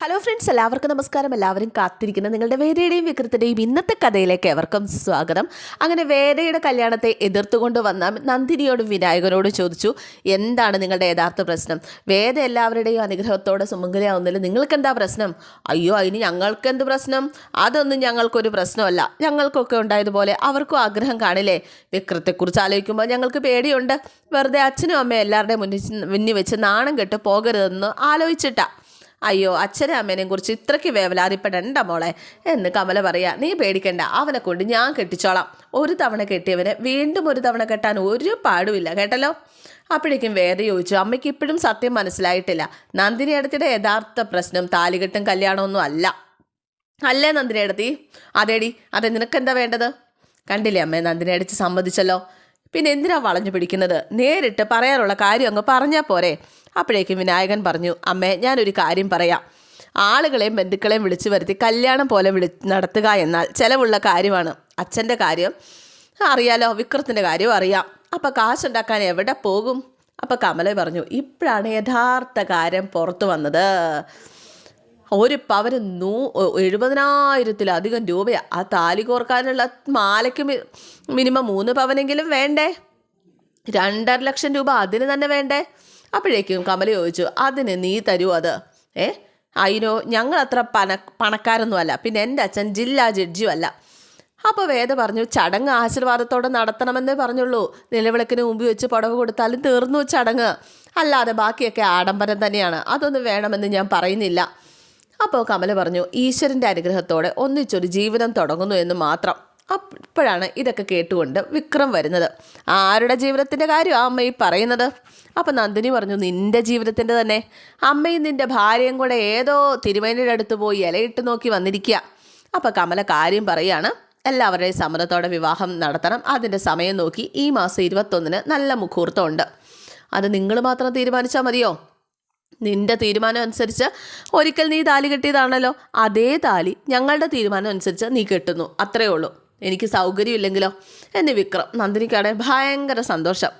Hello friends എല്ലാവർക്കും നമസ്കാരം. എല്ലാവരും കാത്തിരിക്കുന്ന. നിങ്ങളുടെ വേദയുടെയും വിക്രത്തിന്റെയും ഇന്നത്തെ കഥയിലേക്ക് എവർക്കും സ്വാഗതം. അങ്ങനെ വേദയുടെ കല്യാണത്തെ എതിർത്തുകൊണ്ട് വന്ന നന്ദിനിയോടും വിനായകനോടും ചോദിച്ചു എന്താണ് നിങ്ങളുടെ യഥാർത്ഥ പ്രശ്നം? വേദ എല്ലാവരുടെയും അനുഗ്രഹത്തോടെ സുമംഗലയാവുന്നതിൽ നിങ്ങൾക്ക് എന്താ പ്രശ്നം? അയ്യോ അതിന് ഞങ്ങൾക്ക് എന്ത് പ്രശ്നം? അതൊന്നും ഞങ്ങൾക്കൊരു പ്രശ്നമല്ല. ഞങ്ങൾക്കൊക്കെ ഉണ്ടായതുപോലെ അവർക്കും ആഗ്രഹം കാണില്ലേ? വിക്രത്തെക്കുറിച്ച് ആലോചിക്കുമ്പോൾ ഞങ്ങൾക്ക് പേടിയുണ്ട്. വെറുതെ അച്ഛനും അമ്മയും എല്ലാവരുടെയും മുന്നിൽ മുന്നിൽ വെച്ച് നാണം കെട്ട് പോകരുതെന്ന് ആലോചിച്ചിട്ടാ. അയ്യോ അച്ഛനും അമ്മേനെയും കുറിച്ച് ഇത്രയ്ക്ക് വേവലാതിപ്പെടണ്ട മോളെ എന്ന് കമല പറയാ. നീ പേടിക്കണ്ട അവനെ കൊണ്ട് ഞാൻ കെട്ടിച്ചോളാം. ഒരു തവണ കെട്ടിയവനെ വീണ്ടും ഒരു തവണ കെട്ടാൻ ഒരു പാടുമില്ല കേട്ടല്ലോ? അപ്പോഴേക്കും വേദ ചോദിച്ചു അമ്മയ്ക്ക് ഇപ്പോഴും സത്യം മനസ്സിലായിട്ടില്ല. നന്ദിനി അടുത്തിടെ യഥാർത്ഥ പ്രശ്നം താലികെട്ടും കല്യാണമൊന്നും അല്ല. അല്ലേ നന്ദിനി അടുത്തി അതേടി അതെ നിനക്കെന്താ വേണ്ടത്? കണ്ടില്ലേ അമ്മേ നന്ദിനി അടിച്ച് സമ്മതിച്ചല്ലോ. പിന്നെ എന്തിനാ വളഞ്ഞു പിടിക്കുന്നത്? നേരിട്ട് പറയാനുള്ള കാര്യം അങ്ങ് പറഞ്ഞാൽ പോരെ. അപ്പോഴേക്കും വിനായകൻ പറഞ്ഞു അമ്മേ ഞാനൊരു കാര്യം പറയാം. ആളുകളെയും ബന്ധുക്കളെയും വിളിച്ചു വരുത്തി കല്യാണം പോലെ വിളി നടത്തുക എന്നാൽ ചിലവുള്ള കാര്യമാണ്. അച്ഛന്റെ കാര്യം അറിയാലോ വിക്രത്തിന്റെ കാര്യവും അറിയാം. അപ്പം കാശുണ്ടാക്കാൻ എവിടെ പോകും? അപ്പം കമല പറഞ്ഞു ഇപ്പോഴാണ് യഥാർത്ഥ കാര്യം പുറത്തു വന്നത്. ഒരു പവന് നൂ എഴുപതിനായിരത്തിലധികം രൂപയാണ് ആ താലി കോർക്കാനുള്ള മാലയ്ക്ക് മിനിമം മൂന്ന് പവനെങ്കിലും വേണ്ടേ? രണ്ടര ലക്ഷം രൂപ അതിന് തന്നെ വേണ്ടേ? അപ്പോഴേക്കും കമല ചോദിച്ചു അതിന് നീ തരൂ അത്. ഏ? അതിനോ ഞങ്ങൾ അത്ര പണ പണക്കാരൊന്നുമല്ല പിന്നെ എന്റെ അച്ഛൻ ജില്ലാ ജഡ്ജിയും അല്ല. അപ്പോൾ വേദ പറഞ്ഞു ചടങ്ങ് ആശീർവാദത്തോടെ നടത്തണമെന്നേ പറഞ്ഞുള്ളൂ. നിലവിളക്കിന് മുമ്പ് വെച്ച് പുടവ് കൊടുത്താലും തീർന്നു ചടങ്ങ്. അല്ലാതെ ബാക്കിയൊക്കെ ആഡംബരം തന്നെയാണ്. അതൊന്നും വേണമെന്ന് ഞാൻ പറയുന്നില്ല. അപ്പോൾ കമല പറഞ്ഞു ഈശ്വരന്റെ അനുഗ്രഹത്തോടെ ഒന്നിച്ചൊരു ജീവിതം തുടങ്ങുന്നു എന്ന് മാത്രം. അപ്പോഴാണ് ഇതൊക്കെ കേട്ടുകൊണ്ട് വിക്രം വരുന്നത്. ആരുടെ ജീവിതത്തിന്റെ കാര്യം ആ അമ്മ ഈ പറയുന്നത്? അപ്പം നന്ദിനി പറഞ്ഞു നിന്റെ ജീവിതത്തിന്റെ തന്നെ. അമ്മയും നിന്റെ ഭാര്യയും കൂടെ ഏതോ തിരുമേനിയുടെ അടുത്ത് പോയി ഇലയിട്ട് നോക്കി വന്നിരിക്കുക. അപ്പം കമല കാര്യം പറയാണ് എല്ലാവരുടെയും സമ്മതത്തോടെ വിവാഹം നടത്തണം. അതിന്റെ സമയം നോക്കി ഈ മാസം ഇരുപത്തൊന്നിന് നല്ല മുഹൂർത്തമുണ്ട്. അത് നിങ്ങൾ മാത്രം തീരുമാനിച്ചാൽ മതിയോ? നിന്റെ തീരുമാനം അനുസരിച്ച് ഒരിക്കൽ നീ താലി കെട്ടിയതാണല്ലോ അതേ താലി ഞങ്ങളുടെ തീരുമാനം അനുസരിച്ച് നീ കെട്ടുന്നു. അത്രയേ ഉള്ളൂ. എനിക്ക് സൗകര്യമില്ലെങ്കിലോ? എന്ന് വിക്രം നന്ദിനിക്കാണെ ഭയങ്കര സന്തോഷം.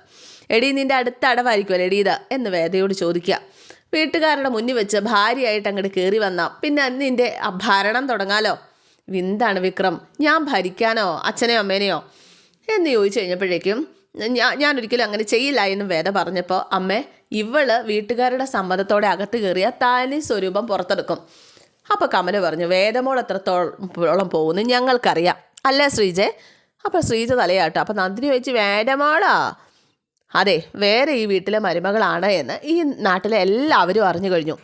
എടി നിന്റെ അടുത്ത അടവായിരിക്കുമല്ലോ എടീ ഇത് എന്ന് വേദയോട് ചോദിക്കുക. വീട്ടുകാരുടെ മുന്നിൽ വെച്ച് ഭാര്യയായിട്ട് അങ്ങോട്ട് കയറി വന്നാൽ പിന്നെ നിന്റെ ഭരണം തുടങ്ങാലോ? വിന്താണ് വിക്രം ഞാൻ ഭരിക്കാനോ അച്ഛനെയോ അമ്മേനെയോ? എന്ന് ചോദിച്ചു കഴിഞ്ഞപ്പോഴേക്കും ഞാൻ ഞാനൊരിക്കലും അങ്ങനെ ചെയ്യില്ല എന്ന് വേദ പറഞ്ഞപ്പോൾ അമ്മ ഇവൾ വീട്ടുകാരുടെ സമ്മതത്തോടെ അകത്ത് കയറിയ താനി സ്വരൂപം പുറത്തെടുക്കും. അപ്പോൾ കമല പറഞ്ഞു വേദമോൾ എത്രത്തോളം പോകുന്നു ഞങ്ങൾക്കറിയാം. അല്ലേ ശ്രീജെ. അപ്പോൾ ശ്രീജ തലയാട്ടോ അപ്പോൾ നന്ദിനി ചോദിച്ച് വേദമോളാ? അതെ വേറെ ഈ വീട്ടിലെ മരുമകളാണ് എന്ന് ഈ നാട്ടിലെ എല്ലാവരും അറിഞ്ഞു കഴിഞ്ഞു.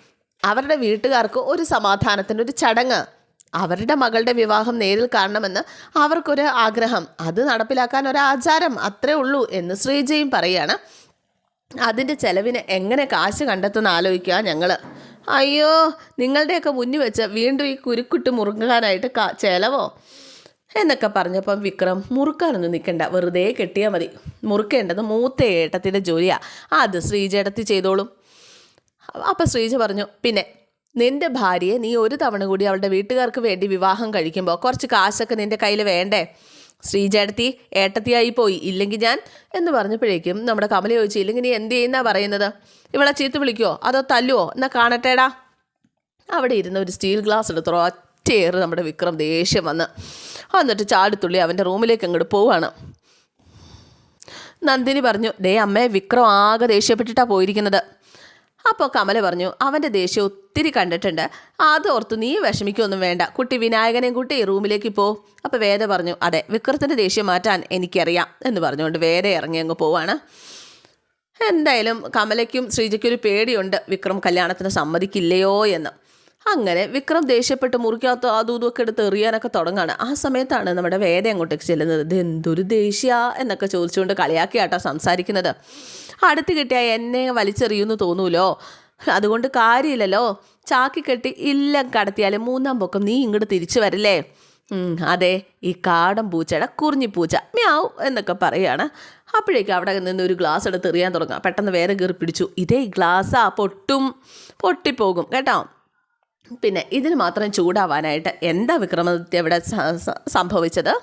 അവരുടെ വീട്ടുകാർക്ക് ഒരു സമാധാനത്തിന്റെ ഒരു ചടങ്ങ്. അവരുടെ മകളുടെ വിവാഹം നേരിൽ കാണണമെന്ന് അവർക്കൊരു ആഗ്രഹം. അത് നടപ്പിലാക്കാൻ ഒരു ആചാരം അത്രേ ഉള്ളൂ എന്ന് ശ്രീജയും പറയാണ്. അതിന്റെ ചെലവിന് എങ്ങനെ കാശ് കണ്ടെത്തുന്ന ആലോചിക്കുക ഞങ്ങൾ അയ്യോ നിങ്ങളുടെയൊക്കെ മുന്നിൽ വെച്ച് വീണ്ടും ഈ കുരുക്കുട്ട് മുറുങ്ങാനായിട്ട് കാ ചെലവോ? എന്നൊക്കെ പറഞ്ഞപ്പം വിക്രം മുറുക്കാനൊന്നും നിൽക്കണ്ട. വെറുതെ കെട്ടിയാൽ മതി. മുറുക്കേണ്ടത് മൂത്ത ഏട്ടത്തിന്റെ ജോലിയാണ് അത് ശ്രീജേട്ടത്തി ചെയ്തോളും. അപ്പം ശ്രീജ പറഞ്ഞു പിന്നെ നിന്റെ ഭാര്യയെ നീ ഒരു തവണ കൂടി അവളുടെ വീട്ടുകാർക്ക് വേണ്ടി വിവാഹം കഴിക്കുമ്പോൾ കുറച്ച് കാശൊക്കെ നിന്റെ കയ്യിൽ വേണ്ടേ? ശ്രീജേടത്തി ഏട്ടത്തിയായി പോയി ഇല്ലെങ്കിൽ ഞാൻ? എന്ന് പറഞ്ഞപ്പോഴേക്കും നമ്മുടെ കമല ചോദിച്ചു ഇല്ലെങ്കിൽ നീ എന്ത് ചെയ്യുന്നാ പറയുന്നത്? ഇവളെ ചീത്ത വിളിക്കുവോ? അതോ തല്ലുവോ? എന്നാ കാണട്ടേടാ. അവിടെ ഇരുന്ന ഒരു സ്റ്റീൽ ഗ്ലാസ് എടുത്തോ ഒറ്റയേറ് നമ്മുടെ വിക്രം ദേഷ്യം വന്ന്. എന്നിട്ട് ചാടിത്തുള്ളി അവന്റെ റൂമിലേക്ക് അങ്ങോട്ട് പോവാണ്. നന്ദിനി പറഞ്ഞു ദേ അമ്മേ വിക്രം ആകെ ദേഷ്യപ്പെട്ടിട്ടാണ് പോയിരിക്കുന്നത്. അപ്പോൾ കമല പറഞ്ഞു അവന്റെ ദേഷ്യം ഒത്തിരി കണ്ടിട്ടുണ്ട്. അത് ഓർത്ത് നീ വിഷമിക്കൊന്നും വേണ്ട. കുട്ടി വിനായകനെയും കൂട്ടി റൂമിലേക്ക് പോ. അപ്പോൾ വേദ പറഞ്ഞു അതെ വിക്രത്തിന്റെ ദേഷ്യം മാറ്റാൻ എനിക്കറിയാം എന്ന് പറഞ്ഞുകൊണ്ട് വേദ ഇറങ്ങി അങ്ങ് പോവാണ്. എന്തായാലും കമലയ്ക്കും ശ്രീജയ്ക്കും ഒരു പേടിയുണ്ട് വിക്രം കല്യാണത്തിന് സമ്മതിക്കില്ലയോ എന്ന്. അങ്ങനെ വിക്രം ദേഷ്യപ്പെട്ട് മുറിക്കകത്ത് അതും ഇതുമൊക്കെ എടുത്ത് എറിയാനൊക്കെ തുടങ്ങാണ്. ആ സമയത്താണ് നമ്മുടെ വേദ അങ്ങോട്ടേക്ക് ചെല്ലുന്നത്. ഇത് എന്തൊരു ദേഷ്യ? എന്നൊക്കെ ചോദിച്ചുകൊണ്ട് കളിയാക്കിയാട്ടോ സംസാരിക്കുന്നത്. അടുത്ത് കിട്ടിയാൽ എന്നെ വലിച്ചെറിയുമെന്ന് തോന്നൂലോ? അതുകൊണ്ട് കാര്യമില്ലല്ലോ. ചാക്കി കെട്ടി ഇല്ല കടത്തിയാൽ മൂന്നാം പൊക്കം നീ ഇങ്ങോട്ട് തിരിച്ചു വരില്ലേ? അതെ ഈ കാടൻ പൂച്ചയുടെ കുറിഞ്ഞി പൂച്ച. മ്യാവ് എന്നൊക്കെ പറയുകയാണ് അപ്പോഴേക്കും അവിടെ നിന്ന് ഒരു ഗ്ലാസ് എടുത്ത് എറിയാൻ തുടങ്ങാം. പെട്ടെന്ന് വേറെ കയറി പിടിച്ചു. ഇതേ ഗ്ലാസ് ആ പൊട്ടും പൊട്ടിപ്പോകും കേട്ടോ? പിന്നെ ഇതിന് മാത്രം ചൂടാവാനായിട്ട് എന്താ വിക്രമാദിത്യ ഇവിടെ സംഭവിച്ചത്?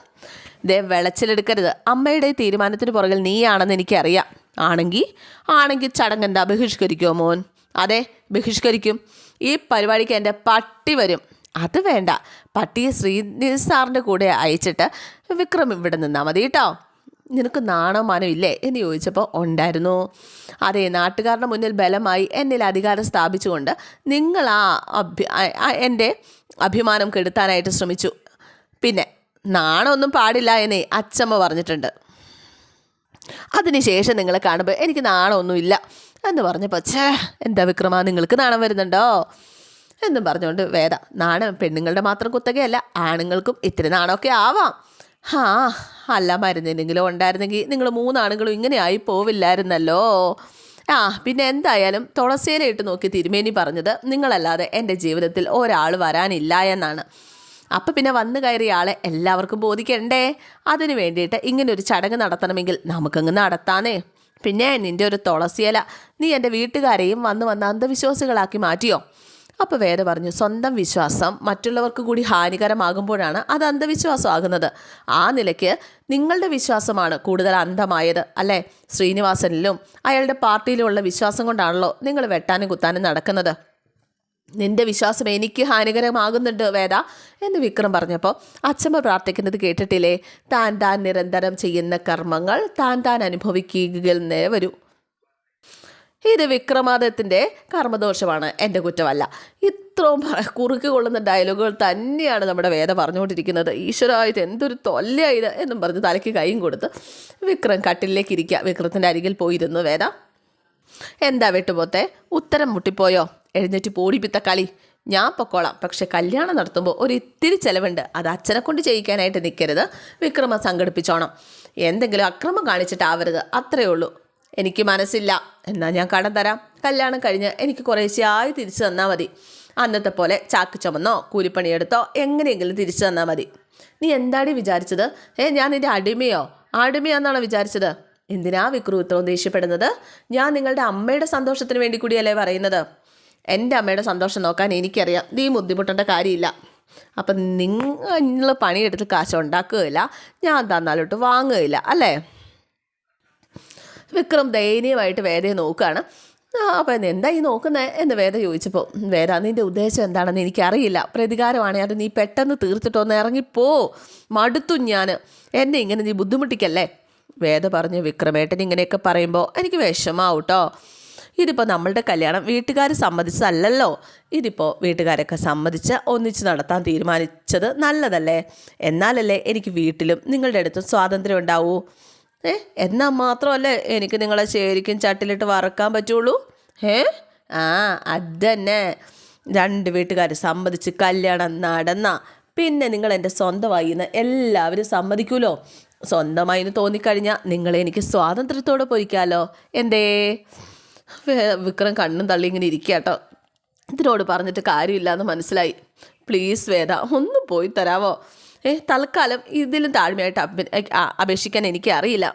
ദേ വിളച്ചിലെടുക്കരുത്. അമ്മയുടെ തീരുമാനത്തിന് പുറകിൽ നീയാണെന്ന് എനിക്കറിയാം. ആണെങ്കിൽ ആണെങ്കിൽ ചടങ്ങ് എന്താ? ബഹിഷ്കരിക്കുമോ മോൻ? അതെ ബഹിഷ്കരിക്കും. ഈ പരിപാടിക്ക് എന്റെ പട്ടി വരും. അത് വേണ്ട. പട്ടിയെ ശ്രീനിധി സാറിന്റെ കൂടെ അയച്ചിട്ട് വിക്രം ഇവിടെ നിന്നാൽ മതി കേട്ടോ. നിനക്ക് നാണോ മാനോ ഇല്ലേ എന്ന് ചോദിച്ചപ്പോൾ ഉണ്ടായിരുന്നു. അതെ നാട്ടുകാരുടെ മുന്നിൽ ബലമായി എന്നിൽ അധികാരം സ്ഥാപിച്ചുകൊണ്ട് നിങ്ങൾ ആ അഭി എന്റെ അഭിമാനം കെടുത്താനായിട്ട് ശ്രമിച്ചു. പിന്നെ നാണമൊന്നും പാടില്ല എന്നേ അച്ചമ്മ പറഞ്ഞിട്ടുണ്ട്. അതിനുശേഷം നിങ്ങളെ കാണുമ്പോൾ എനിക്ക് നാണമൊന്നുമില്ല എന്ന് പറഞ്ഞപ്പോൾ ഛേ എന്താ വിക്രമ നിങ്ങൾക്ക് നാണം വരുന്നുണ്ടോ? എന്നും പറഞ്ഞുകൊണ്ട് വേദ നാണം പെണ്ണുങ്ങളുടെ മാത്രം കുത്തകയല്ല ആണുങ്ങൾക്കും ഇത്തിരി നാണമൊക്കെ ആവാം. ഹാ അല്ല മരുന്നെന്തെങ്കിലും ഉണ്ടായിരുന്നെങ്കിൽ നിങ്ങൾ മൂന്നാണുങ്ങളും ഇങ്ങനെ ആയി പോവില്ലായിരുന്നല്ലോ ആ പിന്നെ എന്തായാലും തുളസിയില ഇട്ട് നോക്കി തിരുമേനി പറഞ്ഞത് നിങ്ങളല്ലാതെ എന്റെ ജീവിതത്തിൽ ഒരാൾ വരാനില്ല എന്നാണ്. അപ്പം പിന്നെ വന്നു കയറിയ ആളെ എല്ലാവർക്കും ബോധിക്കണ്ടേ? അതിനു വേണ്ടിയിട്ട് ഇങ്ങനെ ഒരു ചടങ്ങ് നടത്തണമെങ്കിൽ നമുക്കങ്ങ് നടത്താനേ പിന്നെ നിന്റെ ഒരു തുളസിയില നീ എന്റെ വീട്ടുകാരെയും വന്ന് വന്ന് അന്ധവിശ്വാസികളാക്കി മാറ്റിയോ? അപ്പോൾ വേറെ പറഞ്ഞു സ്വന്തം വിശ്വാസം മറ്റുള്ളവർക്ക് കൂടി ഹാനികരമാകുമ്പോഴാണ് അത് അന്ധവിശ്വാസമാകുന്നത് ആ നിലയ്ക്ക് നിങ്ങളുടെ വിശ്വാസമാണ് കൂടുതൽ അന്ധമായത് അല്ലേ? ശ്രീനിവാസനിലും അയാളുടെ പാർട്ടിയിലുമുള്ള വിശ്വാസം കൊണ്ടാണല്ലോ നിങ്ങൾ വെട്ടാനും കുത്താനും നടക്കുന്നത്. നിന്റെ വിശ്വാസം എനിക്ക് ഹാനികരമാകുന്നുണ്ട് വേദ എന്ന് വിക്രം പറഞ്ഞപ്പോൾ അച്ഛമ്മ പ്രാർത്ഥിക്കുന്നത് കേട്ടിട്ടില്ലേ? താൻ താൻ നിരന്തരം ചെയ്യുന്ന കർമ്മങ്ങൾ താൻ താൻ അനുഭവിക്കുന്നേ വരൂ. ഇത് വിക്രമാദിത്യന്റെ കർമ്മദോഷമാണ് എന്റെ കുറ്റമല്ല. ഇത്രയും കുറുക്ക് കൊള്ളുന്ന ഡയലോഗുകൾ തന്നെയാണ് നമ്മുടെ വേദ പറഞ്ഞുകൊണ്ടിരിക്കുന്നത്. ഈശ്വരായത് എന്തൊരു തൊല്ലയാ ഇത് എന്നും പറഞ്ഞ് തലയ്ക്ക് കൈയും കൊടുത്ത് വിക്രം കട്ടിലേക്ക് ഇരിക്കുക വിക്രത്തിന്റെ അരികിൽ പോയിരുന്നു വേദ. എന്താ വെട്ടുപോത്തെ? ഉത്തരം മുട്ടിപ്പോയോ? എഴുന്നേറ്റ് പോടിപ്പിത്ത കളി. ഞാൻ പൊക്കോളാം. പക്ഷെ കല്യാണം നടത്തുമ്പോൾ ഒരു ഇത്തിരി ചിലവുണ്ട്. അത് അച്ഛനെ കൊണ്ട് ചെയ്യിക്കാനായിട്ട് നിൽക്കരുത് വിക്രമ സംഘടിപ്പിച്ചോണം. എന്തെങ്കിലും അക്രമം കാണിച്ചിട്ടാവരുത് അത്രയേ ഉള്ളൂ. എനിക്ക് മനസ്സില്ല. എന്നാൽ ഞാൻ കടം തരാം. കല്യാണം കഴിഞ്ഞ് എനിക്ക് കുറേശ്ശെയായി തിരിച്ചു തന്നാൽ മതി. അന്നത്തെ പോലെ ചാക്ക് ചുമന്നോ കൂലിപ്പണിയെടുത്തോ എങ്ങനെയെങ്കിലും തിരിച്ചു തന്നാൽ മതി. നീ എന്താടി വിചാരിച്ചത്? ഏ ഞാൻ നിന്റെ അടിമയോ? അടിമയാന്നാണോ വിചാരിച്ചത്? എന്തിനാ വിക്രു ഇത്രയും ദേഷ്യപ്പെടുന്നത്? ഞാൻ നിങ്ങളുടെ അമ്മയുടെ സന്തോഷത്തിന് വേണ്ടി കൂടിയല്ലേ പറയുന്നത്? എന്റെ അമ്മയുടെ സന്തോഷം നോക്കാൻ എനിക്കറിയാം. നീ ബുദ്ധിമുട്ടേണ്ട കാര്യമില്ല. അപ്പം നിങ്ങൾ പണിയെടുത്ത് കാശ് ഉണ്ടാക്കുകയില്ല. ഞാൻ തന്നാലോട്ട് വാങ്ങുകയില്ല. അല്ലേ? വിക്രം ദയനീയമായിട്ട് വേദയെ നോക്കുകയാണ്. അപ്പോൾ അപ്പം എന്താ ഈ നോക്കുന്നത് എന്ന് വേദ ചോദിച്ചപ്പോൾ വേദ നിന്റെ ഉദ്ദേശം എന്താണെന്ന് എനിക്കറിയില്ല. പ്രതികാരമാണേ അത് നീ പെട്ടെന്ന് തീർത്തിട്ടൊന്ന് ഇറങ്ങിപ്പോ. മടുത്തു ഞാൻ. എന്നെ ഇങ്ങനെ നീ ബുദ്ധിമുട്ടിക്കല്ലേ? വേദ പറഞ്ഞു വിക്രമേട്ടൻ ഇങ്ങനെയൊക്കെ പറയുമ്പോൾ എനിക്ക് വിഷമാവും കേട്ടോ ഇതിപ്പോൾ നമ്മളുടെ കല്യാണം വീട്ടുകാർ സമ്മതിച്ചതല്ലല്ലോ. ഇതിപ്പോൾ വീട്ടുകാരൊക്കെ സമ്മതിച്ച് ഒന്നിച്ച് നടത്താൻ തീരുമാനിച്ചത് നല്ലതല്ലേ? എന്നാലല്ലേ എനിക്ക് വീട്ടിലും നിങ്ങളുടെ അടുത്തും സ്വാതന്ത്ര്യം ഉണ്ടാവൂ? ഏ? എന്നാൽ മാത്രമല്ലേ എനിക്ക് നിങ്ങളെ ശരിക്കും ചട്ടിലിട്ട് വറക്കാൻ പറ്റുള്ളൂ? ഏ ആ അതന്നെ. രണ്ട് വീട്ടുകാർ സമ്മതിച്ച് കല്യാണം നടന്ന. പിന്നെ നിങ്ങൾ എന്റെ സ്വന്തമായി എന്ന് എല്ലാവരും സമ്മതിക്കുമല്ലോ സ്വന്തമായി എന്ന് തോന്നിക്കഴിഞ്ഞാൽ നിങ്ങളെ എനിക്ക് സ്വാതന്ത്ര്യത്തോടെ പൊയ്ക്കാലോ? എന്തേ? വിക്രം കണ്ണും തള്ളി ഇങ്ങനെ ഇരിക്കുക കേട്ടോ ഇതിനോട് പറഞ്ഞിട്ട് കാര്യമില്ല എന്ന് മനസ്സിലായി. പ്ലീസ് വേദ ഒന്ന് പോയി തരാവോ? ഏ തൽക്കാലം ഇതിലും താഴ്മയായിട്ട് അപേക്ഷിക്കാൻ എനിക്ക് അറിയില്ല.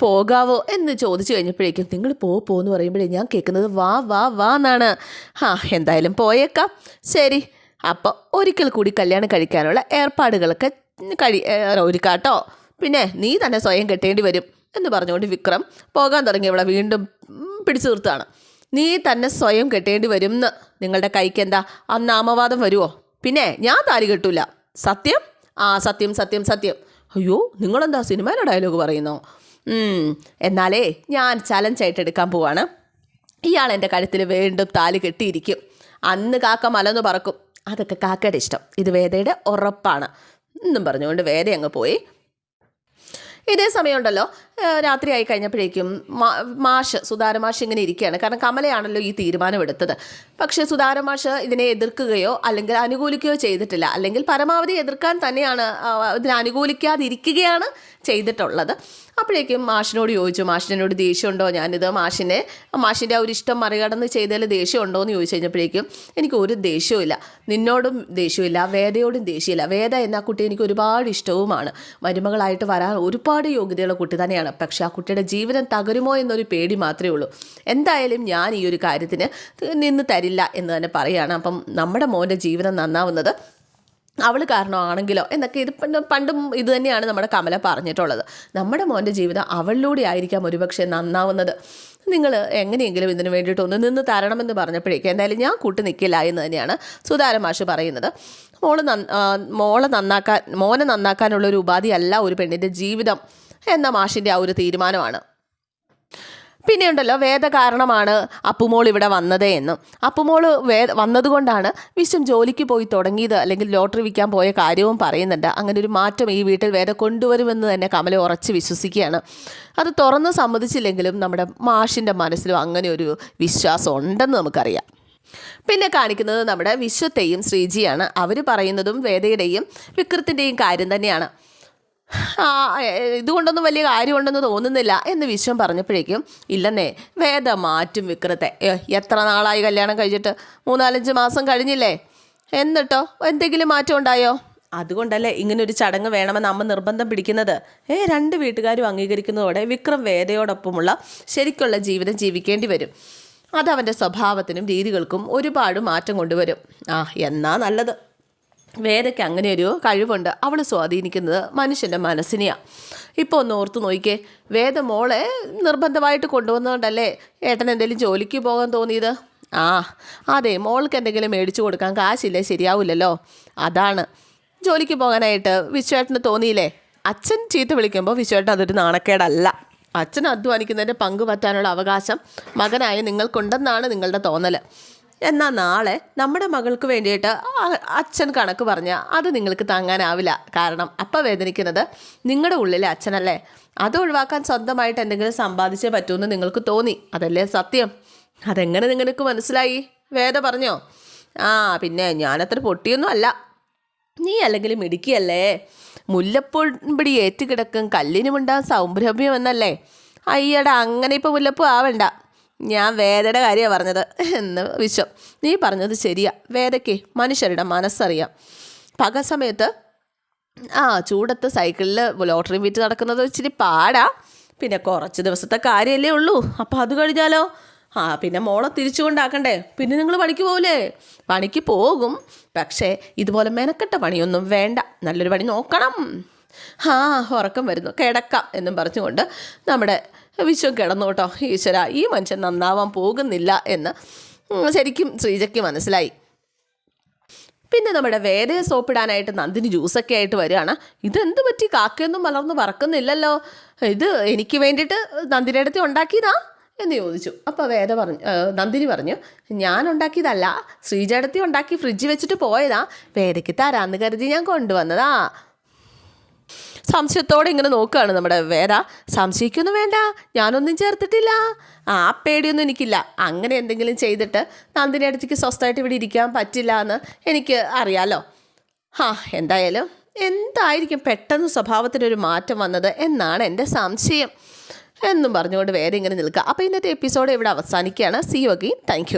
പോകാവോ? എന്ന് ചോദിച്ചു കഴിഞ്ഞപ്പോഴേക്കും നിങ്ങൾ പോ പോന്ന് പറയുമ്പോഴേ ഞാൻ കേൾക്കുന്നത് വാ വാ വാ എന്നാണ്. ആ എന്തായാലും പോയേക്കാം. ശരി. അപ്പോൾ ഒരിക്കൽ കൂടി കല്യാണം കഴിക്കാനുള്ള ഏർപ്പാടുകളൊക്കെ കഴി ഒരു ഒരുക്കാട്ടോ പിന്നെ നീ തന്നെ സ്വയം കെട്ടേണ്ടി വരും എന്ന് പറഞ്ഞുകൊണ്ട് വിക്രം പോകാൻ തുടങ്ങി ഇവിടെ വീണ്ടും പിടിച്ചു നിർത്തുകയാണ്. നീ തന്നെ സ്വയം കെട്ടേണ്ടി വരും എന്ന് നിങ്ങളുടെ കൈക്ക് എന്താ? ആ നാമവാദം വരുമോ പിന്നെ ഞാൻ താലി കെട്ടൂല. സത്യം? ആ സത്യം സത്യം സത്യം. അയ്യോ നിങ്ങളെന്താ സിനിമയിലെ ഡയലോഗ് പറയുന്നോ? എന്നാലേ ഞാൻ ചലഞ്ച് ആയിട്ട് എടുക്കാൻ പോവാണ്. ഇയാൾ എന്റെ കഴുത്തിൽ വീണ്ടും താലി കെട്ടിയിരിക്കും. അന്ന് കാക്ക മലന്ന് പറക്കും. അതൊക്കെ കാക്കയുടെ ഇഷ്ടം. ഇത് വേദയുടെ ഉറപ്പാണ്. എന്നും പറഞ്ഞുകൊണ്ട് വേദ അങ്ങ് പോയി. ഇതേ സമയമുണ്ടല്ലോ. രാത്രി ആയി കഴിഞ്ഞപ്പോഴേക്കും മാഷ് സുതാര മാഷ് ഇങ്ങനെ ഇരിക്കുകയാണ്. കാരണം കമലയാണല്ലോ ഈ തീരുമാനം എടുത്തത്. പക്ഷേ സുധാര മാഷ് ഇതിനെ എതിർക്കുകയോ അല്ലെങ്കിൽ അനുകൂലിക്കുകയോ ചെയ്തിട്ടില്ല. അല്ലെങ്കിൽ പരമാവധി എതിർക്കാൻ തന്നെയാണ് ഇതിനെ അനുകൂലിക്കാതിരിക്കുകയാണ് ചെയ്തിട്ടുള്ളത്. അപ്പോഴേക്കും മാഷിനോട് ചോദിച്ചു മാഷിനോട് ദേഷ്യമുണ്ടോ? ഞാനിത് മാഷിനെ മാഷിന്റെ ആ ഒരു ഇഷ്ടം മറികടന്ന് ചെയ്തതിൽ ദേഷ്യമുണ്ടോ? എന്ന് ചോദിച്ചു കഴിഞ്ഞപ്പോഴേക്കും എനിക്ക് ഒരു ദേഷ്യവുമില്ല. നിന്നോടും ദേഷ്യമില്ല വേദയോടും ദേഷ്യമില്ല. വേദ എന്ന കുട്ടി എനിക്ക് ഒരുപാട് ഇഷ്ടവുമാണ്. മരുമകളായിട്ട് വരാൻ ഒരുപാട് യോഗ്യതയുള്ള കുട്ടി തന്നെയാണ്. പക്ഷേ ആ കുട്ടിയുടെ ജീവിതം തകരുമോ എന്നൊരു പേടി മാത്രമേ ഉള്ളൂ. എന്തായാലും ഞാൻ ഈ ഒരു കാര്യത്തിന് നിന്ന് തരില്ല എന്ന് തന്നെ പറയുകയാണ് അപ്പം നമ്മുടെ മോന്റെ ജീവിതം നന്നാവുന്നത് അവൾ കാരണമാണെങ്കിലോ എന്നൊക്കെ ഇത് പണ്ടും ഇത് തന്നെയാണ് നമ്മുടെ കമല പറഞ്ഞിട്ടുള്ളത്. നമ്മുടെ മോന്റെ ജീവിതം അവളിലൂടെ ആയിരിക്കാം ഒരുപക്ഷെ നന്നാവുന്നത്. നിങ്ങൾ എങ്ങനെയെങ്കിലും ഇതിന് വേണ്ടിയിട്ട് ഒന്ന് നിന്ന് തരണമെന്ന് പറഞ്ഞപ്പോഴേക്കും എന്തായാലും ഞാൻ കൂട്ടി നിൽക്കില്ല എന്ന് തന്നെയാണ് സുധാര മാഷ് പറയുന്നത്. മോൾ മോളെ നന്നാക്കാൻ മോനെ നന്നാക്കാനുള്ള ഒരു ഉപാധിയല്ല ഒരു പെണ്ണിന്റെ ജീവിതം എന്ന മാഷിന്റെ ആ ഒരു തീരുമാനമാണ്. പിന്നെ ഉണ്ടല്ലോ വേദ കാരണമാണ് അപ്പുമോൾ ഇവിടെ വന്നത് എന്നും. അപ്പുമോൾ വേ വന്നതുകൊണ്ടാണ് വിശ്വം ജോലിക്ക് പോയി തുടങ്ങിയത് അല്ലെങ്കിൽ ലോട്ടറി വിൽക്കാൻ പോയ കാര്യവും പറയുന്നുണ്ട്. അങ്ങനെ ഒരു മാറ്റം ഈ വീട്ടിൽ വേദ കൊണ്ടുവരുമെന്ന് തന്നെ കമല ഉറച്ച് വിശ്വസിക്കുകയാണ്. അത് തുറന്ന് സമ്മതിച്ചില്ലെങ്കിലും നമ്മുടെ മാഷിന്റെ മനസ്സിലും അങ്ങനെ ഒരു വിശ്വാസം ഉണ്ടെന്ന് നമുക്കറിയാം. പിന്നെ കാണിക്കുന്നത് നമ്മുടെ വിശ്വത്തെയും ശ്രീജിയാണ്. അവർ പറയുന്നതും വേദയുടെയും വിക്രത്തിന്റെയും കാര്യം തന്നെയാണ്. ഇതുകൊണ്ടൊന്നും വലിയ കാര്യമുണ്ടെന്ന് തോന്നുന്നില്ല എന്ന് വിശ്വം പറഞ്ഞപ്പോഴേക്കും ഇല്ലെന്നേ വേദ മാറ്റും വിക്രത്തെ. എത്ര നാളായി കല്യാണം കഴിച്ചിട്ട് മൂന്നാലഞ്ച് മാസം കഴിഞ്ഞില്ലേ? എന്നിട്ടോ എന്തെങ്കിലും മാറ്റം ഉണ്ടായോ? അതുകൊണ്ടല്ലേ ഇങ്ങനെ ഒരു ചടങ്ങ് വേണമെന്ന് അമ്മ നിർബന്ധം പിടിക്കുന്നത്. ഏ രണ്ട് വീട്ടുകാരും അംഗീകരിക്കുന്നതോടെ വിക്രം വേദയോടൊപ്പമുള്ള ശരിക്കുള്ള ജീവിതം ജീവിക്കേണ്ടി വരും. അതവന്റെ സ്വഭാവത്തിനും രീതികൾക്കും ഒരുപാട് മാറ്റം കൊണ്ടുവരും. ആ എന്നാ നല്ലത്. വേദയ്ക്ക് അങ്ങനെ ഒരു കഴിവുണ്ട്. അവൾ സ്വാധീനിക്കുന്നത് മനുഷ്യന്റെ മനസ്സിനെയാണ് ഇപ്പോൾ ഒന്ന് ഓർത്ത് നോക്കിക്കേ. വേദ മോളെ നിർബന്ധമായിട്ട് കൊണ്ടുവന്നതുകൊണ്ടല്ലേ ഏട്ടൻ എന്തെങ്കിലും ജോലിക്ക് പോകാൻ തോന്നിയത്? ആ അതെ മോൾക്ക് എന്തെങ്കിലും മേടിച്ചു കൊടുക്കാൻ കാശില്ലേ? ശരിയാവില്ലല്ലോ. അതാണ്. ജോലിക്ക് പോകാനായിട്ട് വിശ്വേട്ടന് തോന്നിയില്ലേ? അച്ഛൻ ചീത്ത വിളിക്കുമ്പോൾ വിശ്വേട്ടൻ അതൊരു നാണക്കേടല്ല. അച്ഛൻ അധ്വാനിക്കുന്നതിന്റെ പങ്ക് പറ്റാനുള്ള അവകാശം മകനായ നിങ്ങൾക്കുണ്ടെന്നാണ് നിങ്ങളുടെ തോന്നൽ എന്നാൽ നാളെ നമ്മുടെ മകൾക്ക് വേണ്ടിയിട്ട് അച്ഛൻ കണക്ക് പറഞ്ഞാൽ അത് നിങ്ങൾക്ക് താങ്ങാനാവില്ല. കാരണം അപ്പം വേദനിക്കുന്നത് നിങ്ങളുടെ ഉള്ളിലെ അച്ഛനല്ലേ? അത് ഒഴിവാക്കാൻ സ്വന്തമായിട്ട് എന്തെങ്കിലും സമ്പാദിച്ചേ പറ്റുമെന്ന് നിങ്ങൾക്ക് തോന്നി. അതല്ലേ സത്യം? അതെങ്ങനെ നിങ്ങൾക്ക് മനസ്സിലായി? വേദ പറഞ്ഞോ? ആ പിന്നെ ഞാനത്ര പൊട്ടിയൊന്നും അല്ല. നീ അല്ലെങ്കിൽ മിടുക്കിയല്ലേ? മുല്ലപ്പൊടി ഏറ്റുകിടക്കും കല്ലിനുമുണ്ടാ സൗരഭ്യം എന്നല്ലേ? അയ്യടാ അങ്ങനെ ഇപ്പോൾ മുല്ലപ്പൂ ആവണ്ട. ഞാൻ വേദയുടെ കാര്യമാണ് പറഞ്ഞത്. എന്ന് വിശ്വം. നീ പറഞ്ഞത് ശരിയാ. വേദയ്ക്ക് മനുഷ്യരുടെ മനസ്സറിയാം. പക സമയത്ത് ആ ചൂടത്ത് സൈക്കിളിൽ ലോട്ടറി വിറ്റ് നടക്കുന്നത് ഇച്ചിരി പാടാ. പിന്നെ കുറച്ച് ദിവസത്തെ കാര്യമല്ലേ ഉള്ളൂ. അപ്പോൾ അത് കഴിഞ്ഞാലോ? ആ പിന്നെ മോളെ തിരിച്ചു കൊണ്ടാക്കണ്ടേ പിന്നെ നിങ്ങൾ പണിക്ക് പോകില്ലേ പണിക്ക് പോകും. പക്ഷേ ഇതുപോലെ മെനക്കെട്ട പണിയൊന്നും വേണ്ട. നല്ലൊരു പണി നോക്കണം. ആ ഉറക്കം വരുന്നു. കിടക്കാം എന്നും പറഞ്ഞുകൊണ്ട് നമ്മുടെ വിശ്വം കിടന്നു കേട്ടോ. ഈശ്വര ഈ മനുഷ്യൻ നന്നാവാൻ പോകുന്നില്ല എന്ന്. ശരിക്കും ശ്രീജയ്ക്ക് മനസ്സിലായി. പിന്നെ നമ്മുടെ വേദന സോപ്പിടാനായിട്ട് നന്ദിനി ജ്യൂസൊക്കെ ആയിട്ട് വരികയാണ്. ഇതെന്ത് പറ്റി? കാക്കയൊന്നും വളർന്ന് പറക്കുന്നില്ലല്ലോ ഇത് എനിക്ക് വേണ്ടിയിട്ട് നന്ദിനി അടുത്ത് ഉണ്ടാക്കിയതാ എന്ന് ചോദിച്ചു. അപ്പോൾ വേദ പറഞ്ഞു നന്ദിനി പറഞ്ഞു ഞാൻ ഉണ്ടാക്കിയതല്ല. ശ്രീജടത്തി ഉണ്ടാക്കി ഫ്രിഡ്ജ് വെച്ചിട്ട് പോയതാ. വേദയ്ക്ക് തരാമെന്ന് കരുതി ഞാൻ കൊണ്ടുവന്നതാ. സംശയത്തോടെ ഇങ്ങനെ നോക്കുകയാണ് നമ്മുടെ വേദ. സംശയിക്കൊന്നും വേണ്ട ഞാനൊന്നും ചേർത്തിട്ടില്ല. ആ പേടിയൊന്നും എനിക്കില്ല. അങ്ങനെ എന്തെങ്കിലും ചെയ്തിട്ട് നന്ദിനി അടുത്തേക്ക് സ്വസ്ഥമായിട്ട് ഇവിടെ ഇരിക്കാൻ പറ്റില്ല എന്ന് എനിക്ക് അറിയാലോ. ഹാ എന്തായാലും എന്തായിരിക്കും പെട്ടെന്ന് സ്വഭാവത്തിനൊരു മാറ്റം വന്നത് എന്നാണ് എന്റെ സംശയം. എന്നും പറഞ്ഞുകൊണ്ട് വേറെ ഇങ്ങനെ നിൽക്കുക. അപ്പോൾ ഇന്നത്തെ എപ്പിസോഡ് ഇവിടെ അവസാനിക്കുകയാണ്. സി യോഗി താങ്ക്